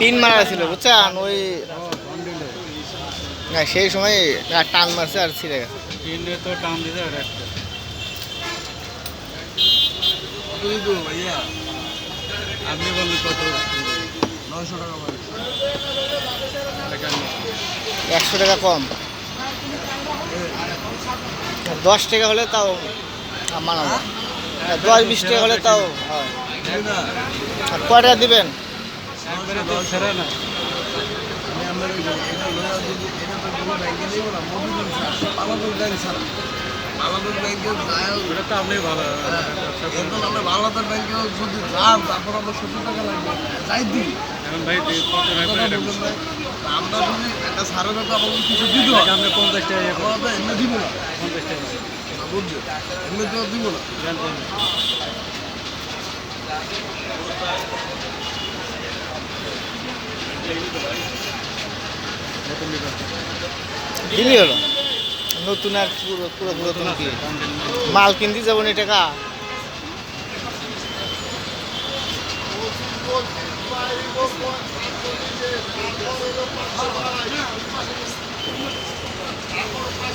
তিন মারা ছিল বুঝছেন? ওই না, সেই সময় টান মারছে আর ছিঁড়ে গেছে। তিনটে তো টান দিতে আর একটা। আপনি বলবেন কত? নয়শো টাকা একশো টাকা কম। দশ টাকা হলে তাও মানাবো আর দশ বিশ টাকা হলে তাও হয়। আর কয় টাকা দিবেন? না। আমার এটা এটা তো ব্যাংকে নেব না মধুদিন sir Bangladesh bank sir Bangladesh ব্যাংকে যায় আপনি ভালো এখন আমরা বাংলাদেশ ব্যাংকে যদি যান তারপর আমরা সত্তর টাকা লাগবে। যাই দিই এখন ভাই এটা আমরা যদি একটা সারের তো আমাদের কিছু দিতে হয় আপনি পঞ্চাশ টাকা ইয়ে আমরা এমনি দিব না। পঞ্চাশ টাকা। বুঝছ এমনি তো দিব না। দিলি হলো? নতুন আর পুরো পুরো পুরাতন কি? মাল কিনতে যাব না টাকা?